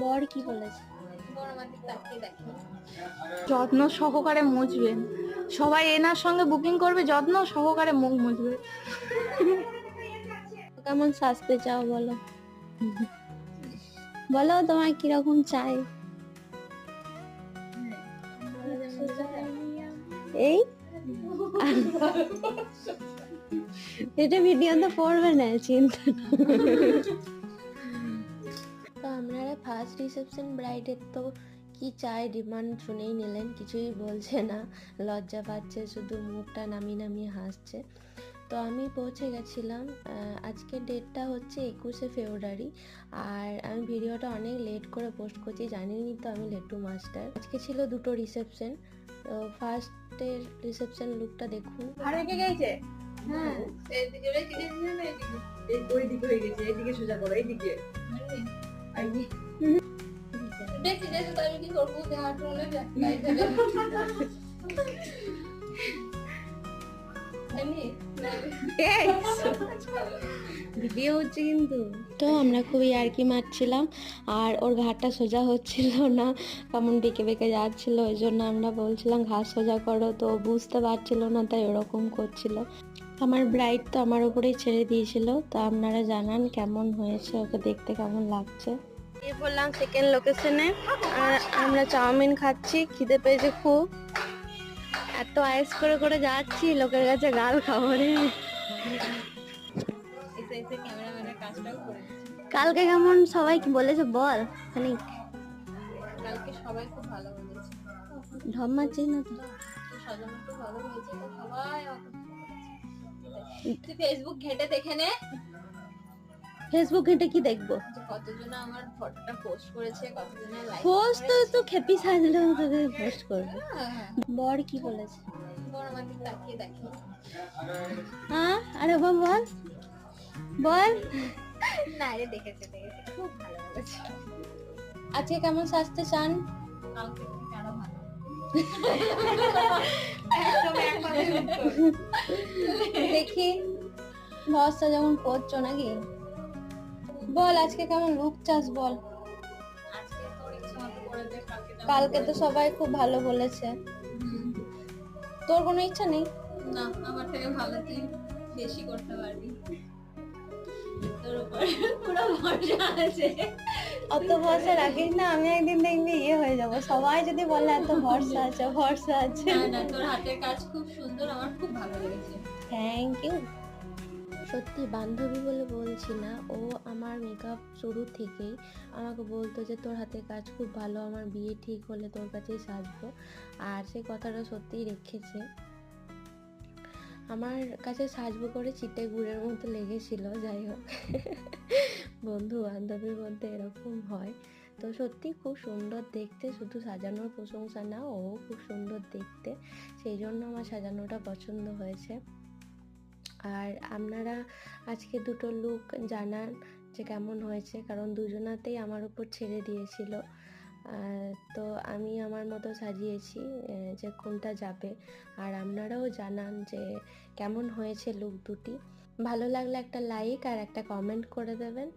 বর কি বলেছে? যত্ন সহকারে মুছবেন সবাই এনার সঙ্গে বুকিং করবে যত্ন সহকারে মুখ মুছবে। কেমন সাজতে চাও বলো? বলো তোমার কীরকম চাই। এই? এটা ভিডিও তো পড়বে না চিন্তা রিসেপশন ব্রাইডের তো কি চাই ডিমান্ড শুনেই নিলেন কিছুই বলছে না। লজ্জা পাচ্ছে শুধু মুখটা নামিয়ে নামিয়ে হাসছে। তো আমি পৌঁছে গেছিলাম আহ, আজকের ডেটটা হচ্ছে একুশে ফেব্রুয়ারি আর আমি ভিডিওটা অনেক লেট করে পোস্ট করছি জানিনি তো আমি লেটু মাস্টার আজকে ছিল দুটো রিসেপশন তো ফার্স্টের রিসেপশন লুকটা দেখুন। আর রেখে গেছে? হ্যাঁ। এইদিকে রেখে দিয়েছি না এইদিকে সোজা করো এইদিকে দেখি দেখি তো আমি কি করব? দেহার টুলে যাই দেবে এমনি? ভিডিও হচ্ছে কিন্তু। তো আমরা খুবই আর কি মারছিলাম আর ওর ঘাটটা সোজা হচ্ছিল না কেমন বেঁকে বেঁকে যাচ্ছিল ওই জন্য আমরা বলছিলাম ঘাট সোজা করো তো বুঝতে পারছিল না তাই ওরকম করছিল। আমার ব্রাইড তো আমার উপরেই ছেড়ে দিয়েছিল তো আপনারা জানান কেমন হয়েছে ওকে দেখতে কেমন লাগছে? এই বললাম সেকেন্ড লোকেশনে আর আমরা চাউমিন খাচ্ছি খিদে পেয়েছে খুব। এত আয়েস করে করে যাচ্ছি লোকের কাছে গাল খাবারে। কালকে কেমন সবাই কি বলেছে বল খানিক। কালকে সবাই খুব ভালো বলেছে। ঢপ মারছিস না তো। তো সাজানো খুব ভালো হয়েছে সবাই তুই ফেসবুক ঘেটে দেখে নে। ফেসবুক ঘেটে কি দেখব? কতজন আমার ফটোটা পোস্ট করেছে কতজনের লাইক পোস্ট তো তো খেপি সাজলে তোকে পোস্ট করবে। বর কি বলেছে? মাকে তাকিয়ে দেখে। হ্যাঁ? আরে বাবা বল। বল। না রে দেখেছে দেখেছে। খুব ভালো আজকে কেমন সাজতে চান কালকে আরও ভালো। দেখি ভরসা যেমন করছ নাকি? বল, আজকে কেমন লুক চাস বল? কালকে তো সবাই খুব ভালো বলেছে। তোর কোনো ইচ্ছা নেই? না, আমার থেকে ভালো তুই বেশি করতে পারবি। তোর উপর পুরো ভরসা আছে। অত ভরসা রাখিস না আমি একদিন দেখবি ইয়ে হয়ে যাব। সবাই যদি বলে এত ভরসা আছে ভরসা আছে। না না তোর হাতের কাজ খুব সুন্দর আমার খুব ভালো লেগেছে। থ্যাংক ইউ সত্যি বান্ধবী বলে বলছি না ও আমার মেকআপ শুরু থেকেই আমাকে বলতো যে তোর হাতের কাজ খুব ভালো আমার বিয়ে ঠিক হলে তোর কাছেই সাজবো। আর সেই কথাটা সত্যিই রেখেছে। আমার কাছে সাজবো করে চিটে গুড়ের মতো লেগেছিল যাই হোক। বন্ধু বান্ধবীর মধ্যে এরকম হয়। তো সত্যি খুব সুন্দর দেখতে, শুধু সাজানোর প্রশংসা না, ও খুব সুন্দর দেখতে। সেই জন্য আমার সাজানোটা পছন্দ হয়েছে। আর আপনারা আজকে দুটো লুক জানান যে কেমন হয়েছে, কারণ দুজনাতেই আমার উপর ছেড়ে দিয়েছিল। তো আমি আমার মতো সাজিয়েছি যে কোনটা যাবে। আর আপনারাও জানান যে কেমন হয়েছে লুক দুটি। ভালো লাগলে একটা লাইক আর একটা কমেন্ট করে দেবেন।